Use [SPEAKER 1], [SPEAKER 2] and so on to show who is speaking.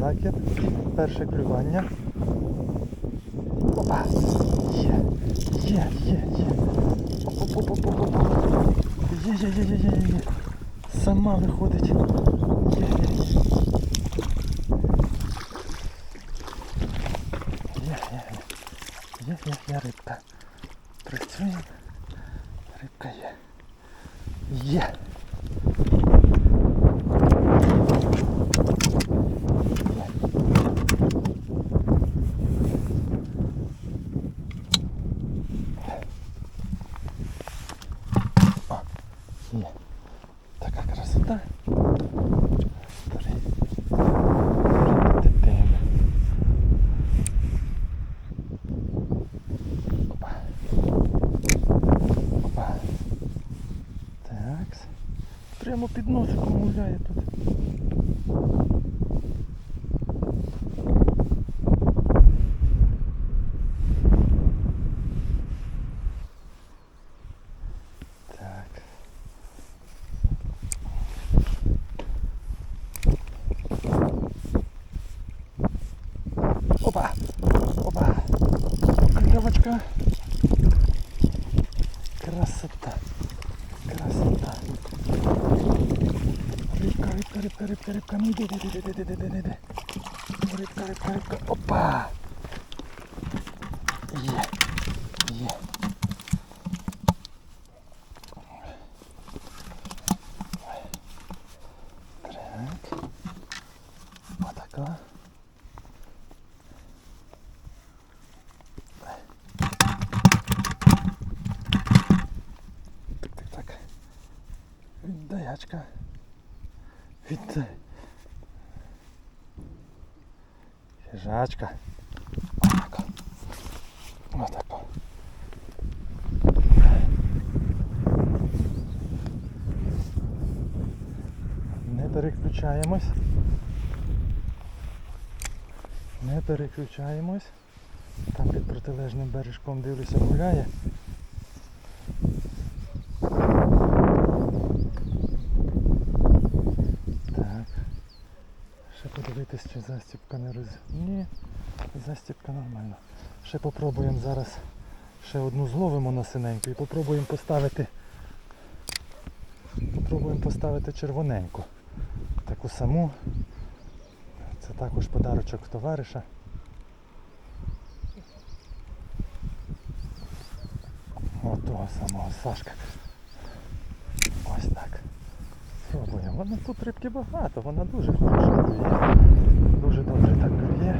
[SPEAKER 1] закид. Перше клювання. Опа! Є! Є, є, є! Є, є, є, є, є, є! Сама виходить. Є, є, є. Є, є, є рибка. Працюємо. Рибка є. Є. Прямо під носиком гуляє тут. Опа! Опа! Клевочка! Рибка, рибка, рибка, рибка, ну йди, йди, йди, йди, йди, йди, йди. Рибка, рибка, рибка, опа! Є, є. Так. Отака. Так, так, так. Віддаячка. Віддай. Хижачка. Отака. Отака. Не переключаємось. Не переключаємось. Там під протилежним бережком дивлюся гуляє. Так. Ще подивитись, чи застіпка не роз... Ні, застіпка нормальна. Ще попробуємо зараз ще одну зловимо на синеньку і попробуємо поставити. Попробуємо поставити червоненьку. Таку саму. Це також подарочок товариша. От того самого Сашка. Ось так. Вона тут рибки багато, вона дуже хороша клює. Дуже добре так клює.